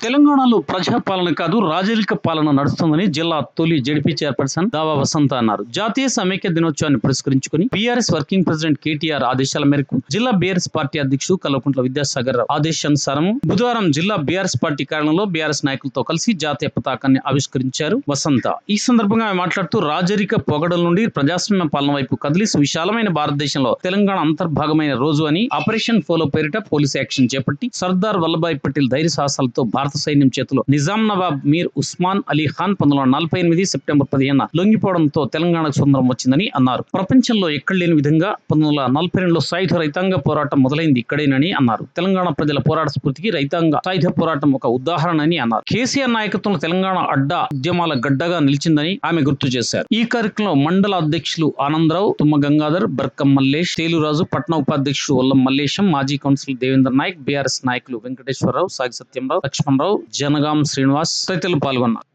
తెలంగాణలో ప్రజాపాలన కాదు రాజరిక పాలన నడుస్తుందని జిల్లా తొలి జడిపి చైర్పర్సన్ దావా వసంత అన్నారు. జాతీయ సమైక్య దినోత్సవాన్ని పురస్కరించుకుని బీఆర్ఎస్ వర్కింగ్ ప్రెసిడెంట్ కేటీఆర్ ఆదేశాల మేరకు జిల్లా బీఆర్ఎస్ పార్టీ అధ్యక్షుడు కల్వకుంట్ల విద్యాసాగర్ రావు ఆదేశానుసారం బుధవారం జిల్లా బీఆర్ఎస్ పార్టీ కార్యాలయంలో బీఆర్ఎస్ నాయకులతో కలిసి జాతీయ పతాకాన్ని ఆవిష్కరించారు వసంత. ఈ సందర్భంగా ఆమె మాట్లాడుతూ రాజరిక పొగడల నుండి ప్రజాస్వామ్య పాలన వైపు కదిలి విశాలమైన భారతదేశంలో తెలంగాణ అంతర్భాగమైన రోజు అని ఆపరేషన్ ఫోలో పేరిట పోలీస్ యాక్షన్ చేపట్టి సర్దార్ వల్లభాయ్ పటేల్ ధైర్య సాహసాలతో భారత సైన్యం చేతిలో. నిజాం నవాబ్ మీర్ ఉస్మాన్ అలీ ఖాన్ పంతొమ్మిది వందల నలభై ఎనిమిది సెప్టెంబర్ పదిహేను లొంగిపోవడంతో తెలంగాణకు స్వతంత్రం వచ్చిందని అన్నారు. ప్రపంచంలో ఎక్కడ లేని విధంగా పంతొమ్మిది వందల నలభై రెండులో సాయుధ రైతాంగ పోరాటం మొదలైంది ఇక్కడేనని అన్నారు. తెలంగాణ ప్రజల పోరాట స్ఫూర్తికి రైతాంగ సాయుధ పోరాటం ఒక ఉదాహరణ అని అన్నారు. కేసీఆర్ నాయకత్వంలో తెలంగాణ అడ్డ ఉద్యమాల గడ్డగా నిలిచిందని ఆమె గుర్తు చేశారు. ఈ కార్యక్రమంలో మండల అధ్యక్షులు ఆనందరావు తుమ్మ గంగాధర్ బర్కం మల్లేష్ తేలురాజు పట్న ఉపాధ్యక్షుడు వల్లం మల్లేశం మాజీ కౌన్సిలర్ దేవేంద్ర నాయక్ బీఆర్ఎస్ నాయకులు వెంకటేశ్వరరావు సాగి సత్యంరావు లక్ష్మణరావు జనగాం శ్రీనివాస్ తదితరులు పాల్గొన్నారు.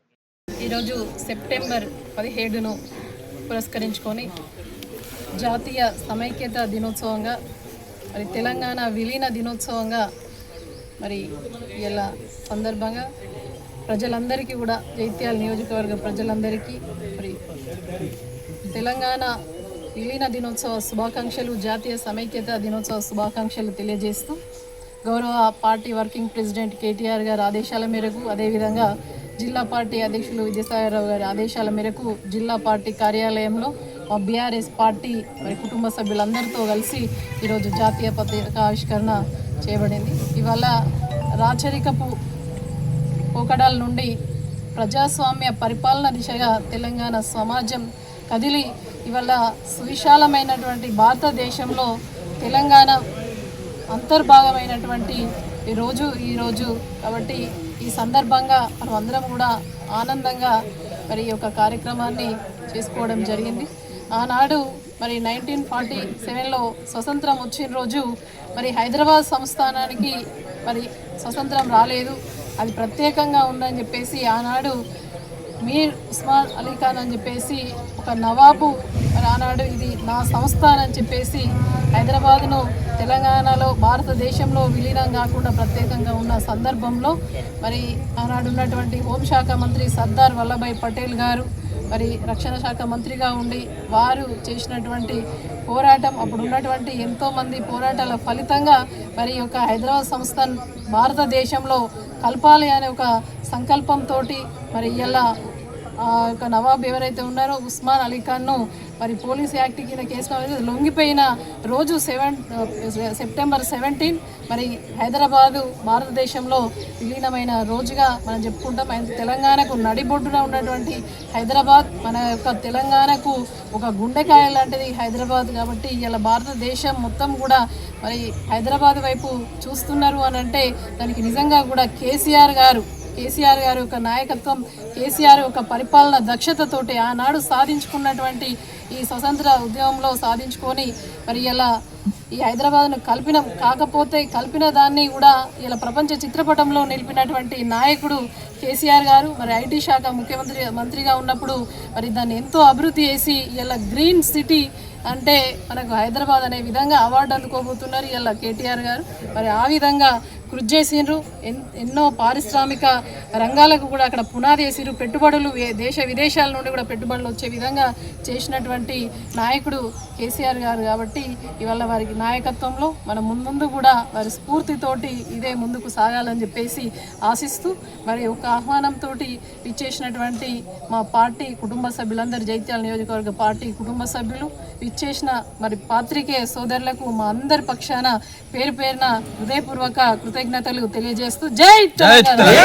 ఈరోజు సెప్టెంబర్ పదిహేడును పురస్కరించుకొని జాతీయ సమైక్యత దినోత్సవంగా మరి తెలంగాణ విలీన దినోత్సవంగా మరి ఇలా సందర్భంగా ప్రజలందరికీ కూడా జైత్యాల నియోజకవర్గ ప్రజలందరికీ మరి తెలంగాణ విలీన దినోత్సవ శుభాకాంక్షలు జాతీయ సమైక్యత దినోత్సవ శుభాకాంక్షలు తెలియజేస్తూ గౌరవ పార్టీ వర్కింగ్ ప్రెసిడెంట్ కేటీఆర్ గారి ఆదేశాల మేరకు అదేవిధంగా జిల్లా పార్టీ అధ్యక్షులు విజయసాయిరావు గారి ఆదేశాల మేరకు జిల్లా పార్టీ కార్యాలయంలో మా బీఆర్ఎస్ పార్టీ మరి కుటుంబ సభ్యులందరితో కలిసి ఈరోజు జాతీయ పతాక ఆవిష్కరణ చేయబడింది. ఇవాళ రాచరికపు పోకడాల నుండి ప్రజాస్వామ్య పరిపాలన దిశగా తెలంగాణ సమాజం కదిలి ఇవాళ సువిశాలమైనటువంటి భారతదేశంలో తెలంగాణ అంతర్భాగమైనటువంటి ఈ రోజు ఈరోజు కాబట్టి ఈ సందర్భంగా మనం అందరం కూడా ఆనందంగా మరి ఈ యొక్క కార్యక్రమాన్ని చేసుకోవడం జరిగింది. ఆనాడు మరి నైన్టీన్ ఫార్టీ సెవెన్లో స్వతంత్రం వచ్చిన రోజు మరి హైదరాబాద్ సంస్థానానికి మరి స్వతంత్రం రాలేదు. అది ప్రత్యేకంగా ఉందని చెప్పేసి ఆనాడు మీర్ ఉస్మాన్ అలీ ఖాన్ అని చెప్పేసి ఒక నవాబు మరి ఆనాడు ఇది నా సంస్థ అని చెప్పేసి హైదరాబాద్ను తెలంగాణలో భారతదేశంలో విలీనం కాకుండా ప్రత్యేకంగా ఉన్న సందర్భంలో మరి ఆనాడు ఉన్నటువంటి హోంశాఖ మంత్రి సర్దార్ వల్లభాయ్ పటేల్ గారు మరి రక్షణ శాఖ మంత్రిగా ఉండి వారు చేసినటువంటి పోరాటం అప్పుడు ఉన్నటువంటి ఎంతోమంది పోరాటాల ఫలితంగా మరి యొక్క హైదరాబాద్ సంస్థ భారతదేశంలో కలపాలి అనే ఒక సంకల్పంతో మరి ఇలా ఆ యొక్క నవాబ్ ఎవరైతే ఉన్నారో ఉస్మాన్ అలీ ఖాన్ను మరి పోలీస్ యాక్ట్ కింద కేసు లొంగిపోయిన రోజు సెవెన్ సెప్టెంబర్ సెవెంటీన్ మరి హైదరాబాదు భారతదేశంలో విలీనమైన రోజుగా మనం చెప్పుకుంటాం. తెలంగాణకు నడిబొడ్డున ఉన్నటువంటి హైదరాబాద్ మన యొక్క తెలంగాణకు ఒక గుండెకాయ లాంటిది హైదరాబాద్ కాబట్టి ఇలా భారతదేశం మొత్తం కూడా మరి హైదరాబాద్ వైపు చూస్తున్నారు అని అంటే దానికి నిజంగా కూడా కేసీఆర్ గారు కేసీఆర్ గారి యొక్క నాయకత్వం కేసీఆర్ యొక్క పరిపాలన దక్షతతోటి ఆనాడు సాధించుకున్నటువంటి ఈ స్వతంత్ర ఉద్యమంలో సాధించుకొని మరి ఇలా ఈ హైదరాబాద్ను కల్పినం. కాకపోతే కలిపిన దాన్ని కూడా ఇలా ప్రపంచ చిత్రపటంలో నిలిపినటువంటి నాయకుడు కేసీఆర్ గారు మరి ఐటీ శాఖ ముఖ్యమంత్రి మంత్రిగా ఉన్నప్పుడు మరి దాన్ని ఎంతో అభివృద్ధి చేసి ఇలా గ్రీన్ సిటీ అంటే మనకు హైదరాబాద్ అనే విధంగా అవార్డు అందుకోబోతున్నారు ఇలా కేటీఆర్ గారు. మరి ఆ విధంగా కృషి చేసిండ్రు. ఎన్- ఎన్నో పారిశ్రామిక రంగాలకు కూడా అక్కడ పునాది వేసిరు పెట్టుబడులు దేశ విదేశాల నుండి కూడా పెట్టుబడులు వచ్చే విధంగా చేసినటువంటి నాయకుడు కేసీఆర్ గారు కాబట్టి ఇవాళ వారికి నాయకత్వంలో మన ముందు కూడా వారి స్ఫూర్తితోటి ఇదే ముందుకు సాగాలని చెప్పేసి ఆశిస్తూ మరి ఒక ఆహ్వానంతో ఇచ్చేసినటువంటి మా పార్టీ కుటుంబ సభ్యులందరూ జైత్యాల నియోజకవర్గ పార్టీ కుటుంబ సభ్యులు ఇచ్చేసిన మరి పాత్రికేయ సోదరులకు మా అందరి పక్షాన పేరు పేరున హృదయపూర్వక కృతజ్ఞతలు తెలియజేస్తూ జై